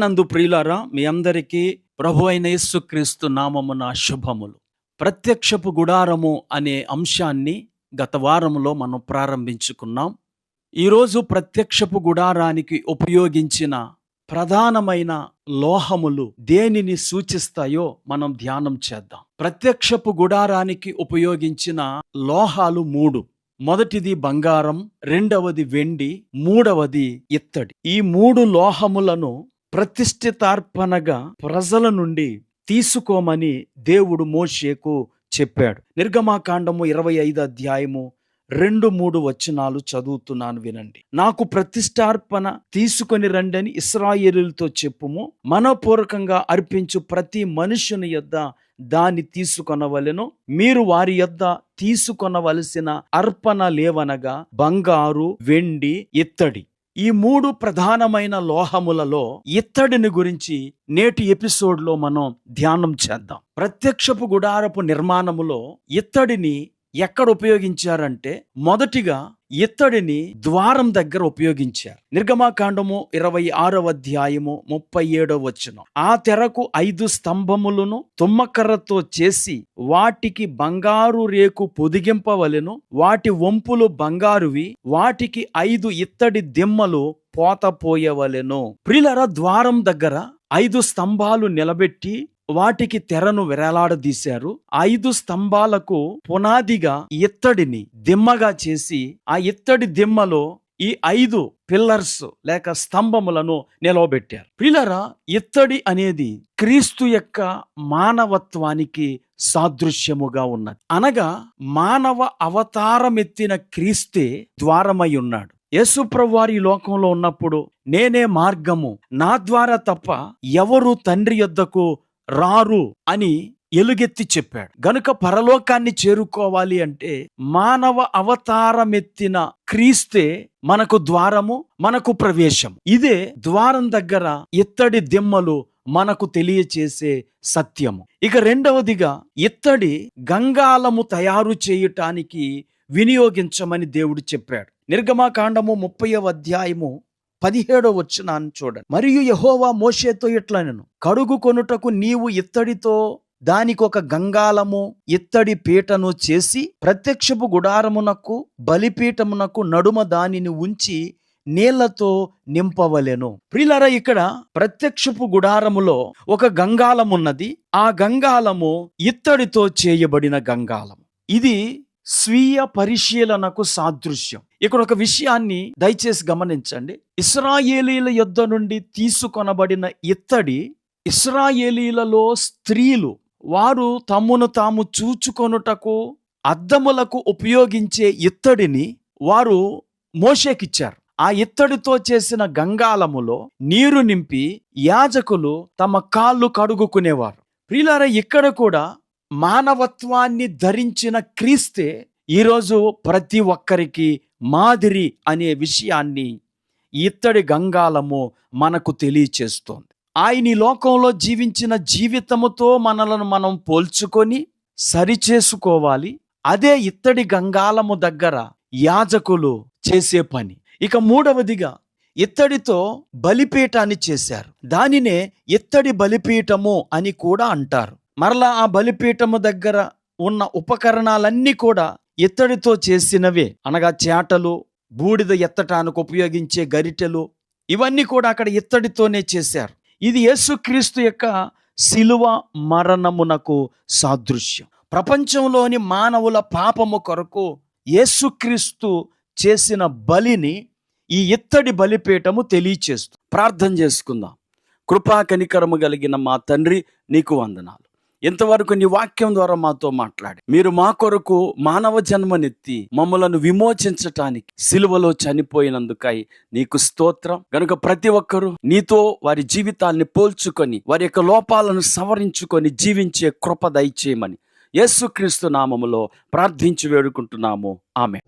ప్రభునందు ప్రియులారా మీ అందరికీ ప్రభు అయిన యేసుక్రీస్తు నామమున శుభములు. ప్రత్యక్షపు గుడారము అనే అంశాన్ని గత వారంలో మనం ప్రారంభించుకున్నాం. ఈరోజు ప్రత్యక్షపు గుడారానికి ఉపయోగించిన ప్రధానమైన లోహములు దేనిని సూచిస్తాయో మనం ధ్యానం చేద్దాం. ప్రత్యక్షపు గుడారానికి ఉపయోగించిన లోహాలు మూడు. మొదటిది బంగారం రెండవది వెండి మూడవది ఇత్తడి. ఈ మూడు లోహములను ప్రతిష్ఠితార్పణగా ప్రజల నుండి తీసుకోమని దేవుడు మోషేకు చెప్పాడు. నిర్గమాకాండము ఇరవై ఐదు అధ్యాయము రెండు మూడు వచనాలు చదువుతున్నాను వినండి. నాకు ప్రతిష్టార్పణ తీసుకొని రండని ఇస్రాయేలులతో చెప్పుము. మనపూర్వకంగా అర్పించు ప్రతి మనుషుని యొద్ద దాన్ని తీసుకొనవలెను. మీరు వారి యొద్ద తీసుకొనవలసిన అర్పణ లేవనగా బంగారు వెండి ఇత్తడి ఈ మూడు ప్రధానమైన లోహములలో ఇత్తడిని గురించి నేటి ఎపిసోడ్లో మనం ధ్యానం చేద్దాం. ప్రత్యక్షపు గుడారపు నిర్మాణములో ఇత్తడిని ఎక్కడ ఉపయోగించారంటే మొదటిగా ఇత్తడిని ద్వారం దగ్గర ఉపయోగించారు. నిర్గమాకాండము ఇరవై ఆరవ అధ్యాయము ముప్పై ఏడవ వచనం. ఆ తెరకు ఐదు స్తంభములను తుమ్మకర్రతో చేసి వాటికి బంగారు రేకు పొదిగింపవలెను వాటి వంపులు బంగారువి వాటికి ఐదు ఇత్తడి దిమ్మలు పోతపోయవలెను. ప్రిలర ద్వారం దగ్గర ఐదు స్తంభాలు నిలబెట్టి వాటికి తెరను విరలాడదీశారు ఐదు స్తంభాలకు పునాదిగా ఇత్తడిని దిమ్మగా చేసి ఆ ఇత్తడి దిమ్మలో ఈ ఐదు పిల్లర్స్ లేక స్తంభములను నిలవబెట్టారు. పిల్లరా ఇత్తడి అనేది క్రీస్తు యొక్క మానవత్వానికి సాదృశ్యముగా ఉన్నది. అనగా మానవ అవతారమెత్తిన క్రీస్తే ద్వారమై ఉన్నాడు. యేసుప్రవారి లోకంలో ఉన్నప్పుడు నేనే మార్గము నా ద్వారా తప్ప ఎవరు తండ్రి యొద్దకు రారు అని ఎలుగెత్తి చెప్పాడు. గనుక పరలోకాన్ని చేరుకోవాలి అంటే మానవ అవతారమెత్తిన క్రీస్తే మనకు ద్వారము మనకు ప్రవేశం ఇదే ద్వారం దగ్గర ఇత్తడి దిమ్మలు మనకు తెలియచేసే సత్యము. ఇక రెండవదిగా ఇత్తడి గంగాలము తయారు చేయటానికి వినియోగించమని దేవుడు చెప్పాడు. నిర్గమాకాండము ముప్పై అధ్యాయము పదిహేడో వచ్చినాన్ని చూడండి. మరియు యహోవా మోషేతో ఇట్లా నేను కడుగు కొనుటకు నీవు ఇత్తడితో దానికి ఒక గంగాలము ఇత్తడి పీటను చేసి ప్రత్యక్షపు గుడారమునకు బలిపీఠమునకు నడుమ దానిని ఉంచి నీళ్ళతో నింపవలెను. ప్రిలర ఇక్కడ ప్రత్యక్షపు గుడారములో ఒక గంగాలమున్నది ఆ గంగాలము ఇత్తడితో చేయబడిన గంగాలము ఇది స్వీయ పరిశీలనకు సాదృశ్యం. ఇక్కడ ఒక విషయాన్ని దయచేసి గమనించండి. ఇస్రాయేలీల యుద్ధ నుండి తీసుకొనబడిన ఇత్తడి ఇస్రాయేలీలలో స్త్రీలు వారు తమ్మును తాము చూచుకొనుటకు అద్దములకు ఉపయోగించే ఇత్తడిని వారు మోషేకిచ్చారు. ఆ ఇత్తడితో చేసిన గంగాలములో నీరు నింపి యాజకులు తమ కాళ్ళు కడుగుకునేవారు. ప్రియులారా ఇక్కడ కూడా మానవత్వాన్ని ధరించిన క్రీస్తే ఈరోజు ప్రతి ఒక్కరికి మాదిరి అనే విషయాన్ని ఇత్తడి గంగాలము మనకు తెలియచేస్తోంది. ఆయన ఈ లోకంలో జీవించిన జీవితముతో మనలను మనం పోల్చుకొని సరిచేసుకోవాలి. అదే ఇత్తడి గంగాలము దగ్గర యాజకులు చేసే పని. ఇక మూడవదిగా ఇత్తడితో బలిపీఠాన్ని చేశారు. దానినే ఇత్తడి బలిపీఠము అని కూడా అంటారు. మరలా ఆ బలిపీఠము దగ్గర ఉన్న ఉపకరణాలన్నీ కూడా ఇత్తడితో చేసినవే. అనగా చేటలు బూడిద ఎత్తటానికి ఉపయోగించే గరిటెలు ఇవన్నీ కూడా అక్కడ ఇత్తడితోనే చేశారు. ఇది యేసుక్రీస్తు యొక్క శిలువ మరణమునకు సాదృశ్యం. ప్రపంచంలోని మానవుల పాపము కొరకు యేసుక్రీస్తు చేసిన బలిని ఈ ఇత్తడి బలిపీఠము తెలియచేస్తూ ప్రార్థన చేసుకుందాం. కృపా కనికరము కలిగిన మా తండ్రి నీకు వందనాలు. ఇంతవరకు నీ వాక్యం ద్వారా మాతో మాట్లాడి. మీరు మా కొరకు మానవ జన్మనెత్తి మమ్మలను విమోచించటానికి సిలువలో చనిపోయినందుకై నీకు స్తోత్రం. గనుక ప్రతి ఒక్కరూ నీతో వారి జీవితాల్ని పోల్చుకొని వారి యొక్క లోపాలను సవరించుకొని జీవించే కృప దయచేయమని యేసుక్రీస్తు నామములో ప్రార్థించి వేడుకుంటున్నాము. ఆమె